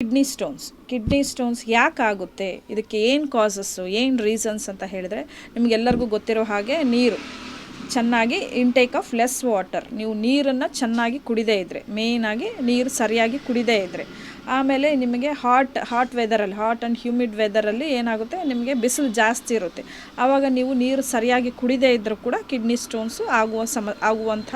Kidney stones kidney stones ಯಾಕೆ ಆಗುತ್ತೆ ಇದಕ್ಕೆ ಏನು ಕಾಸಸ್ಸು ಏನು ರೀಸನ್ಸ್ ಅಂತ ಹೇಳಿದ್ರೆ ನಿಮಗೆಲ್ಲರಿಗೂ ಗೊತ್ತಿರೋ ಹಾಗೆ ನೀರು. ಚೆನ್ನಾಗಿ ಇಂಟೇಕ್ ಆಫ್ ಲೆಸ್ ವಾಟರ್ ನೀವು ನೀರನ್ನು ಚೆನ್ನಾಗಿ ಕುಡಿದೇ ಇದ್ದರೆ ಮೇಯ್ನಾಗಿ ನೀರು ಸರಿಯಾಗಿ ಕುಡಿದೇ ಇದ್ದರೆ ಆಮೇಲೆ ನಿಮಗೆ ಹಾಟ್ ಹಾಟ್ ವೆದರಲ್ಲಿ ಹಾಟ್ ಆ್ಯಂಡ್ ಹ್ಯೂಮಿಡ್ ವೆದರಲ್ಲಿ ಏನಾಗುತ್ತೆ? ನಿಮಗೆ ಬಿಸಿಲು ಜಾಸ್ತಿ ಇರುತ್ತೆ. ಆವಾಗ ನೀವು ನೀರು ಸರಿಯಾಗಿ ಕುಡಿದೇ ಇದ್ದರೂ ಕೂಡ ಕಿಡ್ನಿ ಸ್ಟೋನ್ಸು ಆಗುವ ಸಮ, ಆಗುವಂಥ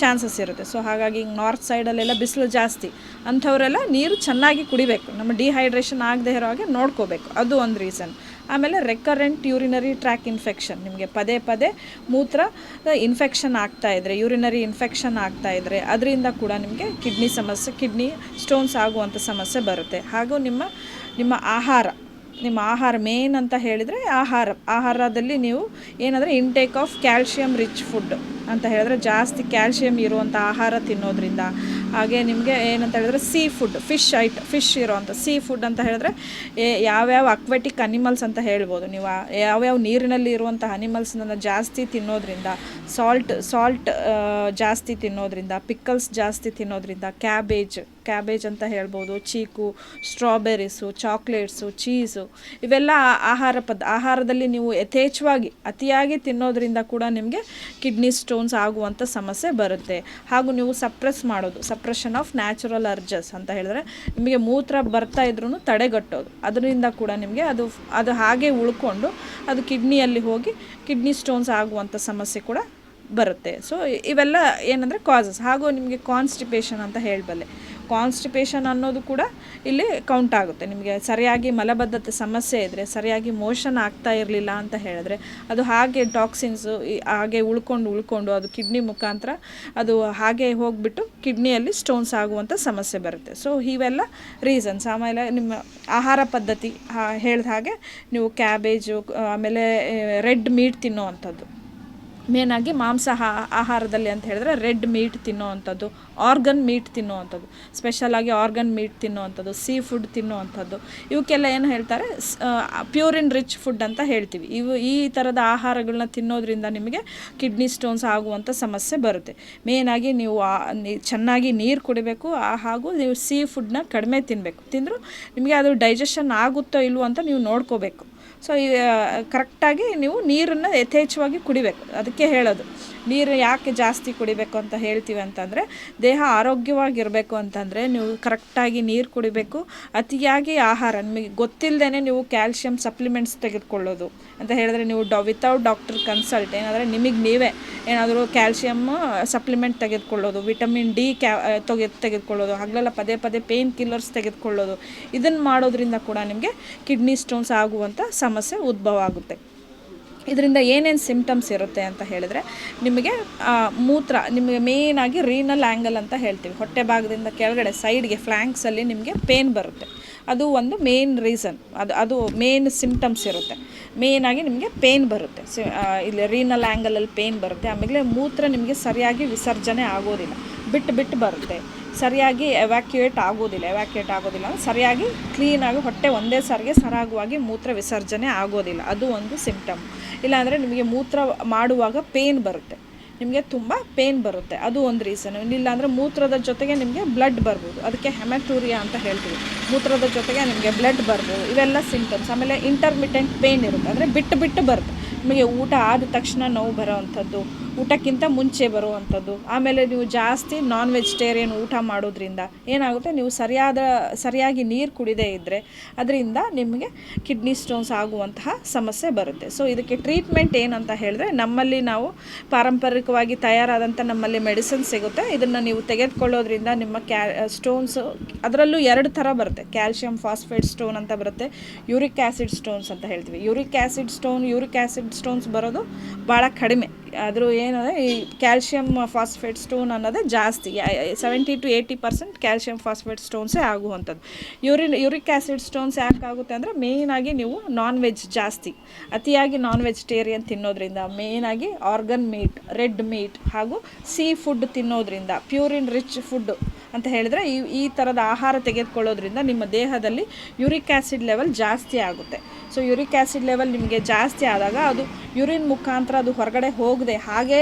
ಚಾನ್ಸಸ್ ಇರುತ್ತೆ. ಸೊ ಹಾಗಾಗಿ ಈಗ ನಾರ್ತ್ ಸೈಡಲ್ಲೆಲ್ಲ ಬಿಸಿಲು ಜಾಸ್ತಿ. ಅಂಥವರೆಲ್ಲ ನೀರು ಚೆನ್ನಾಗಿ ಕುಡಿಬೇಕು. ನಮ್ಮ ಡಿಹೈಡ್ರೇಷನ್ ಆಗದೆ ಇರೋ ಹಾಗೆ ನೋಡ್ಕೋಬೇಕು. ಅದು ಒಂದು ರೀಸನ್ ಆಮೇಲೆ ರೆಕರೆಂಟ್ ಯೂರಿನರಿ ಟ್ರ್ಯಾಕ್ ಇನ್ಫೆಕ್ಷನ್ ನಿಮಗೆ ಪದೇ ಪದೇ ಮೂತ್ರ ಇನ್ಫೆಕ್ಷನ್ ಆಗ್ತಾ ಇದ್ದರೆ ಯೂರಿನರಿ ಇನ್ಫೆಕ್ಷನ್ ಆಗ್ತಾ ಇದ್ದರೆ ಅದರಿಂದ ಕೂಡ ನಿಮಗೆ ಕಿಡ್ನಿ ಸಮಸ್ಯೆ ಕಿಡ್ನಿ ಸ್ಟೋನ್ಸ್ ಆಗುವಂಥ ಸಮಸ್ಯೆ ಬರುತ್ತೆ. ಹಾಗೂ ನಿಮ್ಮ ನಿಮ್ಮ ಆಹಾರ ನಿಮ್ಮ ಆಹಾರ ಮೇನ್ ಅಂತ ಹೇಳಿದರೆ ಆಹಾರ, ಆಹಾರದಲ್ಲಿ ನೀವು ಏನಂದರೆ intake of calcium rich food ಅಂತ ಹೇಳಿದ್ರೆ ಜಾಸ್ತಿ ಕ್ಯಾಲ್ಸಿಯಂ ಇರುವಂಥ ಆಹಾರ ತಿನ್ನೋದ್ರಿಂದ ಹಾಗೆ ನಿಮಗೆ ಏನಂತ ಹೇಳಿದ್ರೆ ಸೀ ಫುಡ್ ಫಿಶ್ ಐಟ್ ಫಿಶ್ ಇರೋವಂಥ ಸೀ ಫುಡ್ ಅಂತ ಹೇಳಿದ್ರೆ ಏ- ಯಾವ್ಯಾವ ಅಕ್ವೆಟಿಕ್ ಅನಿಮಲ್ಸ್ ಅಂತ ಹೇಳ್ಬೋದು ನೀವು. ಯಾವ್ಯಾವ ನೀರಿನಲ್ಲಿ ಇರುವಂಥ ಅನಿಮಲ್ಸ್ನ ಜಾಸ್ತಿ ತಿನ್ನೋದ್ರಿಂದ ಸಾಲ್ಟ್ ಸಾಲ್ಟ್ ಜಾಸ್ತಿ ತಿನ್ನೋದ್ರಿಂದ ಪಿಕ್ಕಲ್ಸ್ ಜಾಸ್ತಿ ತಿನ್ನೋದ್ರಿಂದ ಕ್ಯಾಬೇಜ್ ಕ್ಯಾಬೇಜ್ ಅಂತ ಹೇಳ್ಬೋದು, ಚೀಕು ಸ್ಟ್ರಾಬೆರೀಸು ಚಾಕ್ಲೇಟ್ಸು ಚೀಸು ಇವೆಲ್ಲ ಆಹಾರ ಪದ, ಆಹಾರದಲ್ಲಿ ನೀವು ಯಥೇಚ್ಛವಾಗಿ, ಅತಿಯಾಗಿ ತಿನ್ನೋದ್ರಿಂದ ಕೂಡ ನಿಮಗೆ ಕಿಡ್ನಿ ಸ್ಟೋನ್ಸ್ ಆಗುವಂಥ ಸಮಸ್ಯೆ ಬರುತ್ತೆ. ಹಾಗೂ ನೀವು ಸಪ್ರೆಸ್ ಮಾಡೋದು ಸಪ್ರೆಷನ್ ಆಫ್ ನ್ಯಾಚುರಲ್ ಅರ್ಜಸ್ ಅಂತ ಹೇಳಿದ್ರೆ ನಿಮಗೆ ಮೂತ್ರ ಬರ್ತಾ ಇದ್ರೂ ತಡೆಗಟ್ಟೋದು. ಅದರಿಂದ ಕೂಡ ನಿಮಗೆ ಅದು ಅದು ಹಾಗೆ ಉಳ್ಕೊಂಡು ಅದು ಕಿಡ್ನಿಯಲ್ಲಿ ಹೋಗಿ ಕಿಡ್ನಿ ಸ್ಟೋನ್ಸ್ ಆಗುವಂಥ ಸಮಸ್ಯೆ ಕೂಡ ಬರುತ್ತೆ. ಸೊ ಇವೆಲ್ಲ ಏನಂದರೆ ಕಾಸಸ್ ಹಾಗೂ ನಿಮಗೆ ಕಾನ್ಸ್ಟಿಪೇಷನ್ ಅಂತ ಹೇಳಬಲ್ಲೆ. ಕಾನ್ಸ್ಟಿಪೇಷನ್ ಅನ್ನೋದು ಕೂಡ ಇಲ್ಲಿ ಕೌಂಟ್ ಆಗುತ್ತೆ. ನಿಮಗೆ ಸರಿಯಾಗಿ ಮಲಬದ್ಧತೆ ಸಮಸ್ಯೆ ಇದ್ದರೆ ಸರಿಯಾಗಿ ಮೋಷನ್ ಆಗ್ತಾ ಇರಲಿಲ್ಲ ಅಂತ ಹೇಳಿದ್ರೆ, ಅದು ಹಾಗೆ ಟಾಕ್ಸಿನ್ಸು ಹಾಗೆ ಉಳ್ಕೊಂಡು ಉಳ್ಕೊಂಡು ಅದು ಕಿಡ್ನಿ ಮುಖಾಂತರ ಅದು ಹಾಗೆ ಹೋಗಿಬಿಟ್ಟು ಕಿಡ್ನಿಯಲ್ಲಿ ಸ್ಟೋನ್ಸ್ ಆಗುವಂಥ ಸಮಸ್ಯೆ ಬರುತ್ತೆ. ಸೊ ಇವೆಲ್ಲ ರೀಸನ್ಸ್ ಆಮೇಲೆ ನಿಮ್ಮ ಆಹಾರ ಪದ್ಧತಿ ಹೇಳಿದ ಹಾಗೆ ನೀವು ಕ್ಯಾಬೇಜು ಆಮೇಲೆ ರೆಡ್ ಮೀಟ್ ತಿನ್ನೋವಂಥದ್ದು. ಮೇನಾಗಿ ಮಾಂಸ ಆಹಾರದಲ್ಲಿ ಅಂತ ಹೇಳಿದ್ರೆ ರೆಡ್ ಮೀಟ್ ತಿನ್ನೋವಂಥದ್ದು, ಆರ್ಗನ್ ಮೀಟ್ ತಿನ್ನೋವಂಥದ್ದು ಸ್ಪೆಷಲಾಗಿ ಆರ್ಗನ್ ಮೀಟ್ ತಿನ್ನುವಂಥದ್ದು ಸೀ ಫುಡ್ ತಿನ್ನುವಂಥದ್ದು. ಇವಕ್ಕೆಲ್ಲ ಏನು ಹೇಳ್ತಾರೆ? ಪ್ಯೂರ್ ಇನ್ ರಿಚ್ ಫುಡ್ ಅಂತ ಹೇಳ್ತೀವಿ. ಇವು ಈ ಥರದ ಆಹಾರಗಳನ್ನ ತಿನ್ನೋದ್ರಿಂದ ನಿಮಗೆ ಕಿಡ್ನಿ ಸ್ಟೋನ್ಸ್ ಆಗುವಂಥ ಸಮಸ್ಯೆ ಬರುತ್ತೆ. ಮೇನಾಗಿ ನೀವು ಚೆನ್ನಾಗಿ ನೀರು ಕುಡಿಬೇಕು ಹಾಗೂ ನೀವು ಸೀ ಫುಡ್ನ ಕಡಿಮೆ ತಿನ್ನಬೇಕು ತಿಂದರೂ ನಿಮಗೆ ಅದು ಡೈಜೆಷನ್ ಆಗುತ್ತೋ ಇಲ್ವೋ ಅಂತ ನೀವು ನೋಡ್ಕೋಬೇಕು. ಸೊ ಕರೆಕ್ಟಾಗಿ ನೀವು ನೀರನ್ನು ಯಥೇಚ್ಛವಾಗಿ ಕುಡಿಬೇಕು. ಅದಕ್ಕೆ ಹೇಳೋದು. ನೀರು ಯಾಕೆ ಜಾಸ್ತಿ ಕುಡಿಬೇಕು ಅಂತ ಹೇಳ್ತೀವಿ ಅಂತಂದರೆ ದೇಹ ಆರೋಗ್ಯವಾಗಿರಬೇಕು ಅಂತಂದರೆ ನೀವು ಕರೆಕ್ಟಾಗಿ ನೀರು ಕುಡಿಬೇಕು. ಅತಿಯಾಗಿ ಆಹಾರ, ನಿಮಗೆ ಗೊತ್ತಿಲ್ಲದೇ ನೀವು ಕ್ಯಾಲ್ಶಿಯಂ ಸಪ್ಲಿಮೆಂಟ್ಸ್ ತೆಗೆದುಕೊಳ್ಳೋದು ಅಂತ ಹೇಳಿದ್ರೆ ನೀವು ಡಾ ವಿತೌಟ್ ಡಾಕ್ಟರ್ ಕನ್ಸಲ್ಟ್ ಏನಾದರೆ ನಿಮಗೆ ನೀವೇ ಏನಾದರೂ ಕ್ಯಾಲ್ಶಿಯಮ್ ಸಪ್ಲಿಮೆಂಟ್ ತೆಗೆದುಕೊಳ್ಳೋದು ವಿಟಮಿನ್ ಡಿ ಕ್ಯಾ ತೆಗೆ ತೆಗೆದುಕೊಳ್ಳೋದು, ಹಗಲೆಲ್ಲ ಪದೇ ಪದೇ ಪೇನ್ ಕಿಲ್ಲರ್ಸ್ ತೆಗೆದುಕೊಳ್ಳೋದು ಇದನ್ನು ಮಾಡೋದ್ರಿಂದ ಕೂಡ ನಿಮಗೆ ಕಿಡ್ನಿ ಸ್ಟೋನ್ಸ್ ಆಗುವಂಥ ಸಮಸ್ಯೆ ಉದ್ಭವ ಆಗುತ್ತೆ. ಇದರಿಂದ ಏನೇನು ಸಿಮ್ಟಮ್ಸ್ ಇರುತ್ತೆ ಅಂತ ಹೇಳಿದ್ರೆ, ನಿಮಗೆ ಮೂತ್ರ, ನಿಮಗೆ ಮೇಯ್ನಾಗಿ ರೀನಲ್ ಆ್ಯಂಗಲ್ ಅಂತ ಹೇಳ್ತೀವಿ. ಹೊಟ್ಟೆ ಭಾಗದಿಂದ ಕೆಳಗಡೆ ಸೈಡ್ಗೆ ಫ್ಲ್ಯಾಂಕ್ಸಲ್ಲಿ ನಿಮಗೆ ಪೇನ್ ಬರುತ್ತೆ. ಅದು ಒಂದು ಮೇನ್ ರೀಸನ್ ಅದು ಅದು ಮೇನ್ ಸಿಮ್ಟಮ್ಸ್ ಇರುತ್ತೆ. ಮೇಯ್ನಾಗಿ ನಿಮಗೆ ಪೇನ್ ಬರುತ್ತೆ. ಇಲ್ಲಿ ರೀನಲ್ ಆ್ಯಂಗಲಲ್ಲಿ ಪೇನ್ ಬರುತ್ತೆ. ಆಮೇಲೆ ಮೂತ್ರ ನಿಮಗೆ ಸರಿಯಾಗಿ ವಿಸರ್ಜನೆ ಆಗೋದಿಲ್ಲ. ಬಿಟ್ಟು ಬಿಟ್ಟು ಬರುತ್ತೆ. ಸರಿಯಾಗಿ ಎವ್ಯಾಕ್ಯುಯೇಟ್ ಆಗೋದಿಲ್ಲ ಎವ್ಯಾಕ್ಯುಯೇಟ್ ಆಗೋದಿಲ್ಲ. ಸರಿಯಾಗಿ ಕ್ಲೀನಾಗಿ ಹೊಟ್ಟೆ ಒಂದೇ ಸಾರಿಗೆ ಸರಾಗವಾಗಿ ಮೂತ್ರ ವಿಸರ್ಜನೆ ಆಗೋದಿಲ್ಲ. ಅದು ಒಂದು ಸಿಂಪ್ಟಮ್ ಇಲ್ಲಾಂದರೆ ನಿಮಗೆ ಮೂತ್ರ ಮಾಡುವಾಗ ಪೇನ್ ಬರುತ್ತೆ. ನಿಮಗೆ ತುಂಬ ಪೇನ್ ಬರುತ್ತೆ. ಅದು ಒಂದು ರೀಸನ್ ಇಲ್ಲಾಂದರೆ ಮೂತ್ರದ ಜೊತೆಗೆ ನಿಮಗೆ ಬ್ಲಡ್ ಬರ್ಬೋದು. ಅದಕ್ಕೆ ಹೆಮೆಟೂರಿಯಾ ಅಂತ ಹೇಳ್ತೀವಿ. ಮೂತ್ರದ ಜೊತೆಗೆ ನಿಮಗೆ ಬ್ಲಡ್ ಬರ್ಬೋದು. ಇವೆಲ್ಲ ಸಿಂಪ್ಟಮ್ಸ್ ಆಮೇಲೆ ಇಂಟರ್ಮಿಟೆಂಟ್ ಪೇನ್ ಇರುತ್ತೆ. ಅಂದರೆ ಬಿಟ್ಟು ಬಿಟ್ಟು ಬರುತ್ತೆ. ನಿಮಗೆ ಊಟ ಆದ ತಕ್ಷಣ ನೋವು ಬರೋವಂಥದ್ದು. ಊಟಕ್ಕಿಂತ ಮುಂಚೆ ಬರುವಂಥದ್ದು. ಆಮೇಲೆ ನೀವು ಜಾಸ್ತಿ ನಾನ್ ವೆಜಿಟೇರಿಯನ್ ಊಟ ಮಾಡೋದ್ರಿಂದ ಏನಾಗುತ್ತೆ? ನೀವು ಸರಿಯಾದ, ಸರಿಯಾಗಿ ನೀರು ಕುಡಿದೇ ಇದ್ದರೆ ಅದರಿಂದ ನಿಮಗೆ ಕಿಡ್ನಿ ಸ್ಟೋನ್ಸ್ ಆಗುವಂತಹ ಸಮಸ್ಯೆ ಬರುತ್ತೆ. ಸೊ ಇದಕ್ಕೆ ಟ್ರೀಟ್ಮೆಂಟ್ ಏನಂತ ಹೇಳಿದ್ರೆ ನಮ್ಮಲ್ಲಿ ನಾವು ಪಾರಂಪರಿಕವಾಗಿ ತಯಾರಾದಂಥ ನಮ್ಮಲ್ಲಿ ಮೆಡಿಸಿನ್ ಸಿಗುತ್ತೆ. ಇದನ್ನು ನೀವು ತೆಗೆದುಕೊಳ್ಳೋದ್ರಿಂದ ನಿಮ್ಮ ಕ್ಯಾ ಸ್ಟೋನ್ಸು ಅದರಲ್ಲೂ ಎರಡು ಥರ ಬರುತ್ತೆ. ಕ್ಯಾಲ್ಶಿಯಂ ಫಾಸ್ಫೇಟ್ ಸ್ಟೋನ್ ಅಂತ ಬರುತ್ತೆ ಯೂರಿಕ್ ಆ್ಯಸಿಡ್ ಸ್ಟೋನ್ಸ್ ಅಂತ ಹೇಳ್ತೀವಿ. Uric acid stone uric acid stones ಬರೋದು ಭಾಳ ಕಡಿಮೆ. ಆದರೂ ಏನು, ಈ ಕ್ಯಾಲ್ಶಿಯಂ ಫಾಸ್ಫೇಟ್ ಸ್ಟೋನ್ ಅನ್ನೋದೇ ಜಾಸ್ತಿ. Seventy to eighty percent calcium phosphate ಸ್ಟೋನ್ಸೇ ಆಗುವಂಥದ್ದು. ಯೂರಿನ್, ಯೂರಿಕ್ ಆ್ಯಸಿಡ್ ಸ್ಟೋನ್ಸ್ ಯಾಕೆ ಆಗುತ್ತೆ ಅಂದರೆ ಮೇಯ್ನಾಗಿ ನೀವು ನಾನ್ ವೆಜ್ ಜಾಸ್ತಿ. ಅತಿಯಾಗಿ ನಾನ್ ವೆಜಿಟೇರಿಯನ್ ತಿನ್ನೋದ್ರಿಂದ ಮೇಯ್ನಾಗಿ ಆರ್ಗನ್ ಮೀಟ್ ರೆಡ್ ಮೀಟ್ ಹಾಗೂ ಸೀ ಫುಡ್ ತಿನ್ನೋದ್ರಿಂದ ಪ್ಯೂರಿನ್ ರಿಚ್ ಫುಡ್ ಅಂತ ಹೇಳಿದ್ರೆ ಈ ಈ ಥರದ ಆಹಾರ ತೆಗೆದುಕೊಳ್ಳೋದ್ರಿಂದ ನಿಮ್ಮ ದೇಹದಲ್ಲಿ ಯುರಿಕ್ ಆ್ಯಸಿಡ್ ಲೆವೆಲ್ ಜಾಸ್ತಿ ಆಗುತ್ತೆ. ಸೊ ಯುರಿಕ್ ಆ್ಯಸಿಡ್ ಲೆವೆಲ್ ನಿಮಗೆ ಜಾಸ್ತಿ ಆದಾಗ ಅದು ಯುರಿನ್ ಮುಖಾಂತರ ಅದು ಹೊರಗಡೆ ಹೋಗದೆ ಹಾಗೇ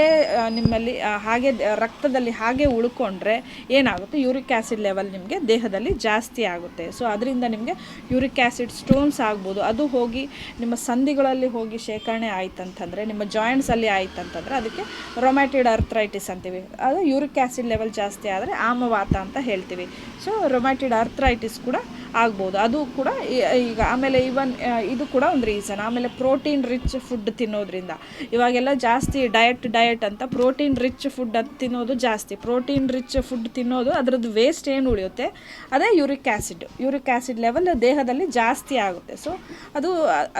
ನಿಮ್ಮಲ್ಲಿ ಹಾಗೆ ರಕ್ತದಲ್ಲಿ ಹಾಗೆ ಉಳ್ಕೊಂಡ್ರೆ ಏನಾಗುತ್ತೆ? ಯೂರಿಕ್ ಆ್ಯಸಿಡ್ ಲೆವೆಲ್ ನಿಮಗೆ ದೇಹದಲ್ಲಿ ಜಾಸ್ತಿ ಆಗುತ್ತೆ. ಸೊ ಅದರಿಂದ ನಿಮಗೆ ಯೂರಿಕ್ ಆ್ಯಸಿಡ್ ಸ್ಟೋನ್ಸ್ ಆಗ್ಬೋದು. ಅದು ಹೋಗಿ ನಿಮ್ಮ ಸಂಧಿಗಳಲ್ಲಿ ಹೋಗಿ ಶೇಖರಣೆ ಆಯ್ತಂತಂದರೆ, ನಿಮ್ಮ ಜಾಯಿಂಟ್ಸಲ್ಲಿ ಆಯ್ತಂತಂದರೆ, ಅದಕ್ಕೆ ರೊಮ್ಯಾಟಿಡ್ ಅರ್ಥ್ರೈಟಿಸ್ ಅಂತೀವಿ. ಅದು ಯೂರಿಕ್ ಆ್ಯಸಿಡ್ ಲೆವೆಲ್ ಜಾಸ್ತಿ ಆದರೆ ಆಮವಾತ ಅಂತ ಹೇಳ್ತೀವಿ. ಸೊ ರೊಮ್ಯಾಟಿಡ್ ಅರ್ಥ್ರೈಟಿಸ್ ಕೂಡ ಆಗ್ಬೋದು. ಅದು ಕೂಡ ಈಗ ಆಮೇಲೆ ಇವನ್ ಇದು ಕೂಡ ಒಂದು ರೀಸನ್ ಆಮೇಲೆ ಪ್ರೋಟೀನ್ ರಿಚ್ ಫುಡ್ ತಿನ್ನೋದ್ರಿಂದ. ಇವಾಗೆಲ್ಲ ಜಾಸ್ತಿ ಡಯಟ್ ಡಯಟ್ ಅಂತ ಪ್ರೋಟೀನ್ ರಿಚ್ ಫುಡ್ ಅದು ತಿನ್ನೋದು ಜಾಸ್ತಿ. ಪ್ರೋಟೀನ್ ರಿಚ್ ಫುಡ್ ತಿನ್ನೋದು ಅದರದ್ದು ವೇಸ್ಟ್ ಏನು ಉಳಿಯುತ್ತೆ? ಅದೇ uric acid uric acid level ದೇಹದಲ್ಲಿ ಜಾಸ್ತಿ ಆಗುತ್ತೆ. ಸೊ ಅದು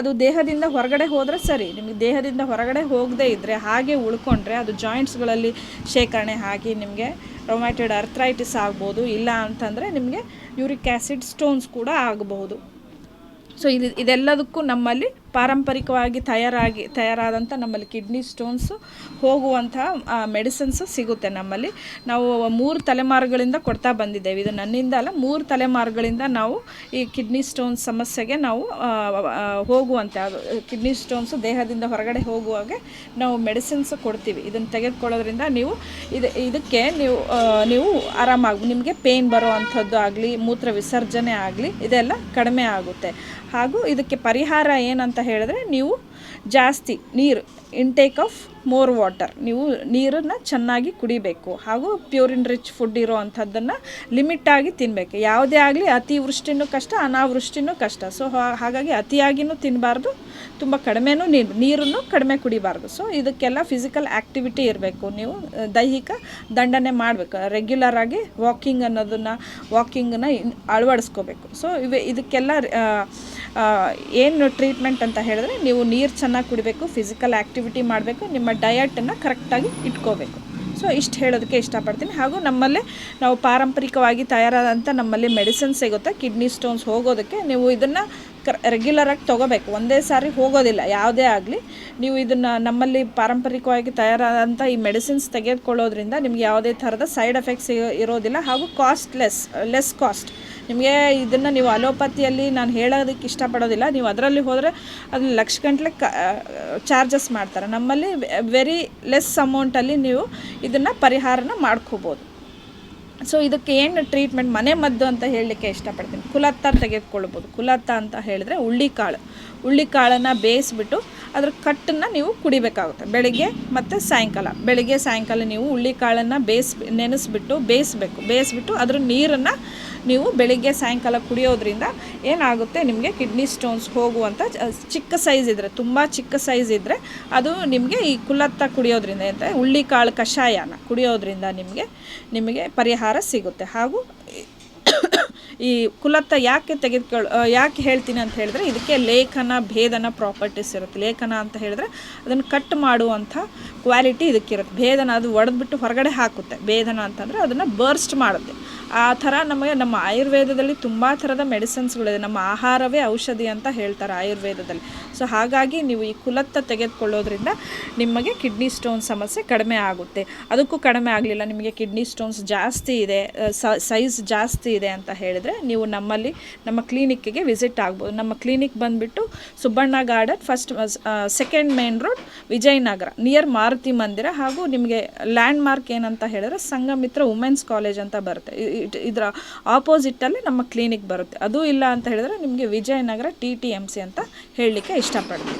ಅದು ದೇಹದಿಂದ ಹೊರಗಡೆ ಹೋದರೆ ಸರಿ. ನಿಮಗೆ ದೇಹದಿಂದ ಹೊರಗಡೆ ಹೋಗದೇ ಇದ್ದರೆ ಹಾಗೆ ಉಳ್ಕೊಂಡ್ರೆ ಅದು ಜಾಯಿಂಟ್ಸ್ಗಳಲ್ಲಿ ಶೇಖರಣೆ ಆಗಿ ನಿಮಗೆ ರೊಮ್ಯಾಟೆಡ್ ಅರ್ಥ್ರೈಟಿಸ್ ಆಗ್ಬೋದು, ಇಲ್ಲ ಅಂತಂದರೆ ನಿಮಗೆ ಯೂರಿಕ್ ಆ್ಯಸಿಡ್ ಸ್ಟೋನ್ಸ್ ಕೂಡ ಆಗಬಹುದು ಸೊ ಇದು, ಇದೆಲ್ಲದಕ್ಕೂ ನಮ್ಮಲ್ಲಿ ಪಾರಂಪರಿಕವಾಗಿ ತಯಾರಾಗಿ, ತಯಾರಾದಂಥ ನಮ್ಮಲ್ಲಿ ಕಿಡ್ನಿ ಸ್ಟೋನ್ಸು ಹೋಗುವಂತಹ ಮೆಡಿಸಿನ್ಸು ಸಿಗುತ್ತೆ ನಮ್ಮಲ್ಲಿ. ನಾವು ಮೂರು ತಲೆಮಾರುಗಳಿಂದ ಕೊಡ್ತಾ ಬಂದಿದ್ದೇವೆ. ಇದು ನನ್ನಿಂದ ಅಲ್ಲ, ಮೂರು ತಲೆಮಾರುಗಳಿಂದ ನಾವು ಈ ಕಿಡ್ನಿ ಸ್ಟೋನ್ ಸಮಸ್ಯೆಗೆ ನಾವು ಹೋಗುವಂತೆ ಅದು ಕಿಡ್ನಿ ಸ್ಟೋನ್ಸು ದೇಹದಿಂದ ಹೊರಗಡೆ ಹೋಗುವಾಗೆ ನಾವು ಮೆಡಿಸಿನ್ಸು ಕೊಡ್ತೀವಿ. ಇದನ್ನು ತೆಗೆದುಕೊಳ್ಳೋದ್ರಿಂದ ನೀವು ಇದು, ಇದಕ್ಕೆ ನೀವು ನೀವು ಆರಾಮಾಗಿ, ನಿಮಗೆ ಪೇಯ್ನ್ ಬರೋ ಅಂಥದ್ದು ಆಗಲಿ, ಮೂತ್ರ ವಿಸರ್ಜನೆ ಆಗಲಿ, ಇದೆಲ್ಲ ಕಡಿಮೆ ಆಗುತ್ತೆ. ಹಾಗೂ ಇದಕ್ಕೆ ಪರಿಹಾರ ಏನಂತ ಹೇಳಿದ್ರೆ ನೀವು ಜಾಸ್ತಿ ನೀರು ಇಂಟೇಕ್ ಆಫ್ ಮೋರ್ ವಾಟರ್ ನೀವು ನೀರನ್ನು ಚೆನ್ನಾಗಿ ಕುಡಿಬೇಕು. ಹಾಗೂ ಪ್ಯೂರಿನ್ ರಿಚ್ ಫುಡ್ ಇರೋ ಅಂಥದ್ದನ್ನು ತಿನ್ನಬೇಕು ಯಾವುದೇ ಆಗಲಿ ಅತಿವೃಷ್ಟಿನೂ ಕಷ್ಟ, ಅನಾವೃಷ್ಟಿನೂ ಕಷ್ಟ. ಸೊ ಹಾಗಾಗಿ ಅತಿಯಾಗಿನೂ ತಿನ್ನಬಾರ್ದು ತುಂಬ ಕಡಿಮೆನೂ ನೀರು ನೀರನ್ನು ಕಡಿಮೆ ಕುಡಿಬಾರ್ದು. ಸೊ ಇದಕ್ಕೆಲ್ಲ ಫಿಸಿಕಲ್ ಆ್ಯಕ್ಟಿವಿಟಿ ಇರಬೇಕು. ನೀವು ದೈಹಿಕ ದಂಡನೆ ಮಾಡಬೇಕು. ರೆಗ್ಯುಲರ್ ಆಗಿ ವಾಕಿಂಗ್ ಅನ್ನೋದನ್ನು ವಾಕಿಂಗನ್ನು ಅಳವಡಿಸ್ಕೋಬೇಕು. ಸೊ ಇವೆ, ಇದಕ್ಕೆಲ್ಲ ಏನು ಟ್ರೀಟ್ಮೆಂಟ್ ಅಂತ ಹೇಳಿದ್ರೆ ನೀವು ನೀರು ಚೆನ್ನಾಗಿ ಕುಡಿಬೇಕು ಫಿಸಿಕಲ್ ಆ್ಯಕ್ಟಿವಿಟಿ ಮಾಡಬೇಕು, ನಿಮ್ಮ ಡಯಟನ್ನು ಕರೆಕ್ಟಾಗಿ ಇಟ್ಕೋಬೇಕು. ಸೊ ಇಷ್ಟು ಹೇಳೋದಕ್ಕೆ ಇಷ್ಟಪಡ್ತೀನಿ. ಹಾಗೂ ನಮ್ಮಲ್ಲೇ ನಾವು ಪಾರಂಪರಿಕವಾಗಿ ತಯಾರಾದಂಥ ನಮ್ಮಲ್ಲಿ ಮೆಡಿಸಿನ್ ಸಿಗುತ್ತೆ. ಕಿಡ್ನಿ ಸ್ಟೋನ್ಸ್ ಹೋಗೋದಕ್ಕೆ ನೀವು ಇದನ್ನು ಕ ರೆಗ್ಯುಲರಾಗಿ ತೊಗೋಬೇಕು. ಒಂದೇ ಸಾರಿ ಹೋಗೋದಿಲ್ಲ, ಯಾವುದೇ ಆಗಲಿ. ನೀವು ಇದನ್ನು ನಮ್ಮಲ್ಲಿ ಪಾರಂಪರಿಕವಾಗಿ ತಯಾರಾದಂಥ ಈ ಮೆಡಿಸಿನ್ಸ್ ತೆಗೆದುಕೊಳ್ಳೋದ್ರಿಂದ ನಿಮ್ಗೆ ಯಾವುದೇ ಥರದ ಸೈಡ್ ಎಫೆಕ್ಟ್ಸ್ ಇರೋದಿಲ್ಲ ಹಾಗೂ ಕಾಸ್ಟ್ ಲೆಸ್ ಲೆಸ್ ಕಾಸ್ಟ್. ನಿಮಗೆ ಇದನ್ನು ನೀವು ಅಲೋಪತಿಯಲ್ಲಿ ನಾನು ಹೇಳೋದಕ್ಕೆ ಇಷ್ಟಪಡೋದಿಲ್ಲ. ನೀವು ಅದರಲ್ಲಿ ಹೋದರೆ ಅದನ್ನ ಲಕ್ಷ ಗಂಟಲೆ ಕ ಚಾರ್ಜಸ್ ಮಾಡ್ತಾರೆ. ನಮ್ಮಲ್ಲಿ ವೆರಿ ಲೆಸ್ ಅಮೌಂಟಲ್ಲಿ ನೀವು ಇದನ್ನು ಪರಿಹಾರನ ಮಾಡ್ಕೋಬೋದು. ಸೊ ಇದಕ್ಕೆ ಏನು ಟ್ರೀಟ್ಮೆಂಟ್ ಮನೆ ಮದ್ದು ಅಂತ ಹೇಳಲಿಕ್ಕೆ ಇಷ್ಟಪಡ್ತೀನಿ. ಕುಲತ್ತ ತೆಗೆದುಕೊಳ್ಬೋದು ಕುಲತ್ತ ಅಂತ ಹೇಳಿದ್ರೆ ಹುಳ್ಳಿಕಾಳು. ಹುಳ್ಳಿಕಾಳನ್ನು ಬೇಯಿಸ್ಬಿಟ್ಟು ಅದ್ರ ಕಟ್ಟನ್ನು ನೀವು ಕುಡಿಬೇಕಾಗುತ್ತೆ. ಬೆಳಿಗ್ಗೆ ಮತ್ತು ಸಾಯಂಕಾಲ. ಬೆಳಿಗ್ಗೆ, ಸಾಯಂಕಾಲ ನೀವು ಉಳ್ಳಿಕಾಳನ್ನು ಬೇಯಿಸ್, ನೆನೆಸ್ಬಿಟ್ಟು ಬೇಯಿಸ್ಬೇಕು. ಬೇಯಿಸ್ಬಿಟ್ಟು ಅದ್ರ ನೀರನ್ನು ನೀವು ಬೆಳಿಗ್ಗೆ, ಸಾಯಂಕಾಲ ಕುಡಿಯೋದ್ರಿಂದ ಏನಾಗುತ್ತೆ? ನಿಮಗೆ ಕಿಡ್ನಿ ಸ್ಟೋನ್ಸ್ ಹೋಗುವಂಥ ಚಿಕ್ಕ ಸೈಜ್ ಇದ್ದರೆ ತುಂಬ ಚಿಕ್ಕ ಸೈಜ್ ಇದ್ದರೆ ಅದು ನಿಮಗೆ ಈ ಕುಲತ್ತ ಕುಡಿಯೋದ್ರಿಂದ ಅಂತ ಉಳ್ಳಿಕಾಳು ಕಷಾಯನ ಕುಡಿಯೋದ್ರಿಂದ ನಿಮಗೆ ನಿಮಗೆ ಪರಿಹಾರ ಸಿಗುತ್ತೆ. ಹಾಗೂ ಈ ಕುಲತ್ತ ಯಾಕೆ ತೆಗೆದುಕೊಳ್ಳ ಯಾಕೆ ಹೇಳ್ತೀನಿ ಅಂತ ಹೇಳಿದ್ರೆ ಇದಕ್ಕೆ ಲೇಖನ, ಭೇದನ ಪ್ರಾಪರ್ಟೀಸ್ ಇರುತ್ತೆ. ಲೇಖನ ಅಂತ ಹೇಳಿದ್ರೆ ಅದನ್ನು ಕಟ್ ಮಾಡುವಂಥ ಕ್ವಾಲಿಟಿ ಇದಕ್ಕಿರುತ್ತೆ. ಭೇದನ ಅದು ಒಡೆದ್ಬಿಟ್ಟು ಹೊರಗಡೆ ಹಾಕುತ್ತೆ. ಭೇದನ ಅಂತಂದರೆ ಅದನ್ನು ಬರ್ಸ್ಟ್ ಮಾಡುತ್ತೆ. ಆ ಥರ ನಮಗೆ ನಮ್ಮ ಆಯುರ್ವೇದದಲ್ಲಿ ತುಂಬ ಥರದ ಮೆಡಿಸಿನ್ಸ್ಗಳಿದೆ. ನಮ್ಮ ಆಹಾರವೇ ಔಷಧಿ ಅಂತ ಹೇಳ್ತಾರೆ ಆಯುರ್ವೇದದಲ್ಲಿ. ಸೊ ಹಾಗಾಗಿ ನೀವು ಈ ಕುಲತ್ತ ತೆಗೆದುಕೊಳ್ಳೋದ್ರಿಂದ ನಿಮಗೆ ಕಿಡ್ನಿ ಸ್ಟೋನ್ ಸಮಸ್ಯೆ ಕಡಿಮೆ ಆಗುತ್ತೆ. ಅದಕ್ಕೂ ಕಡಿಮೆ ಆಗಲಿಲ್ಲ. ನಿಮಗೆ ಕಿಡ್ನಿ ಸ್ಟೋನ್ಸ್ ಜಾಸ್ತಿ ಇದೆ ಸೈಜ್ ಜಾಸ್ತಿ ಇದೆ ಅಂತ ಹೇಳಿದರೆ ನೀವು ನಮ್ಮಲ್ಲಿ, ನಮ್ಮ ಕ್ಲಿನಿಕ್ಕಿಗೆ ವಿಸಿಟ್ ಆಗ್ಬೋದು. ನಮ್ಮ ಕ್ಲಿನಿಕ್ ಬಂದುಬಿಟ್ಟು Subbanna garden, first second main road, Vijayanagar, near Maruti Mandir ಹಾಗೂ ನಿಮಗೆ ಲ್ಯಾಂಡ್ ಮಾರ್ಕ್ ಏನಂತ ಹೇಳಿದ್ರೆ ಸಂಗಮಿತ್ರ ವುಮೆನ್ಸ್ ಕಾಲೇಜ್ ಅಂತ ಬರುತ್ತೆ. ಇದರ ಆಪೋಸಿಟಲ್ಲಿ ನಮ್ಮ ಕ್ಲಿನಿಕ್ ಬರುತ್ತೆ. ಅದು ಇಲ್ಲ ಅಂತ ಹೇಳಿದ್ರೆ ನಿಮಗೆ Vijayanagar T T M C ಅಂತ ಹೇಳಲಿಕ್ಕೆ ಇಷ್ಟಪಡ್ತೀನಿ.